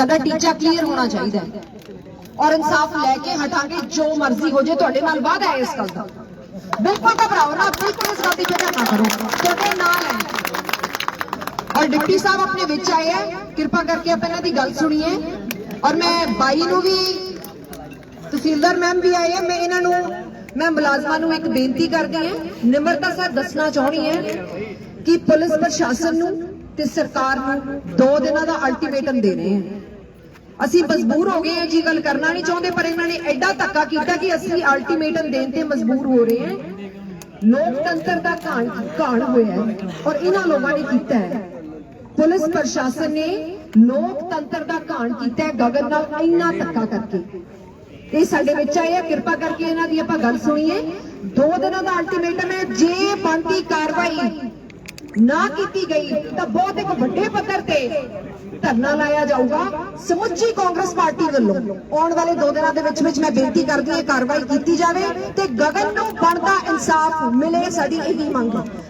ਸਾਡਾ ਟੀਚਾ ਕਲੀਅਰ ਹੋਣਾ ਚਾਹੀਦਾ ਹੈ। ਔਰ ਇਨਸਾਫ ਲੈ ਕੇ ਹਟਾਂਗੇ, ਜੋ ਮਰਜ਼ੀ ਹੋ ਜੇ ਤੁਹਾਡੇ ਨਾਲ ਵਾਅਦਾ ਹੈ ਇਸ ਗੱਲ ਦਾ। ਬਿਲਕੁਲ ਘਬਰਾਓ ਨਾ ਬਿਲਕੁਲ ਇਸ ਗੱਲ ਦੀ ਫਿਕਰ ਨਾ ਕਰੋ, ਤੁਹਾਡੇ ਨਾਲ ਹੈ। ਔਰ ਡਿਪਟੀ ਸਾਹਿਬ ਆਪਣੇ ਵਿੱਚ ਆਏ ਹੈ ਕਿਰਪਾ ਕਰਕੇ ਆਪ ਇਹਨਾਂ ਦੀ ਗੱਲ ਸੁਣੀਏ। ਔਰ ਮੈਂ ਬਾਈ ਨੂੰ ਵੀ, ਤਹਿਸੀਲਦਾਰ ਮੈਮ ਵੀ ਆਏ ਹੈ ਮੈਂ ਇਹਨਾਂ ਨੂੰ, ਮੈਂ ਮੁਲਾਜ਼ਮਾਂ ਨੂੰ ਇੱਕ ਬੇਨਤੀ ਕਰਦੀ ਹਾਂ, ਨਿਮਰਤਾ ਸਰ ਦੱਸਣਾ ਚਾਹਣੀ ਹੈ ਕਿ ਪੁਲਿਸ ਪ੍ਰਸ਼ਾਸਨ ਨੂੰ ਤੇ ਸਰਕਾਰ ਨੂੰ 2 ਦਿਨਾਂ ਦਾ ਅਲਟੀਮੇਟਮ ਦੇ ਰਹੇ ਹਾਂ ਅਸੀਂ ਮਜਬੂਰ ਹੋ ਗਏ ਹਾਂ ਜੀ ਗੱਲ ਕਰਨਾ ਨਹੀਂ ਚਾਹੁੰਦੇ, ਪਰ ਇਹਨਾਂ ਨੇ ਐਡਾ ਧੱਕਾ ਕੀਤਾ ਕਿ ਅਸੀਂ ਅਲਟੀਮੇਟਮ ਦੇਣ ਤੇ ਮਜਬੂਰ ਹੋ ਰਹੇ ਹਾਂ। ਲੋਕਤੰਤਰ ਦਾ ਘਾਣ ਘਾਣ ਹੋਇਆ ਹੈ ਔਰ ਇਹਨਾਂ ਲੋਕਾਂ ਨੇ ਕੀਤਾ ਹੈ। ਪੁਲਿਸ ਪ੍ਰਸ਼ਾਸਨ ਨੇ ਲੋਕਤੰਤਰ ਦਾ ਘਾਣ ਕੀਤਾ ਹੈ, ਗਗਨ ਨਾਲ ਇੰਨਾ ਧੱਕਾ ਕਰਕੇ। ਇਹ ਸਾਡੇ ਵਿੱਚ ਆਏ ਆ, ਕਿਰਪਾ ਕਰਕੇ ਇਹਨਾਂ ਦੀ ਆਪਾਂ ਗੱਲ ਸੁਣੀਏ। ਦੋ ਦਿਨਾਂ ਦਾ ਅਲਟੀਮੇਟਮ ਹੈ, ਜੇ ਬਣਦੀ ਕਾਰਵਾਈ ਨਾ ਕੀਤੀ ਗਈ ਤਾਂ ਬਹੁਤ ਧਰਨਾ ਲਾਇਆ ਜਾਊਗਾ। ਸਮੁੱਚੀ ਕਾਂਗਰਸ ਪਾਰਟੀ ਵੱਲੋਂ ਆਉਣ ਵਾਲੇ ਦੋ ਦਿਨਾਂ ਦੇ ਵਿੱਚ ਵਿੱਚ ਮੈਂ ਬੇਨਤੀ ਕਰਦੀ ਹਾਂ ਕਾਰਵਾਈ ਕੀਤੀ ਜਾਵੇ ਤੇ ਗਗਨ ਨੂੰ ਬਣਦਾ ਇਨਸਾਫ ਮਿਲੇ ਸਾਡੀ ਇਹੀ ਮੰਗ ਹੈ।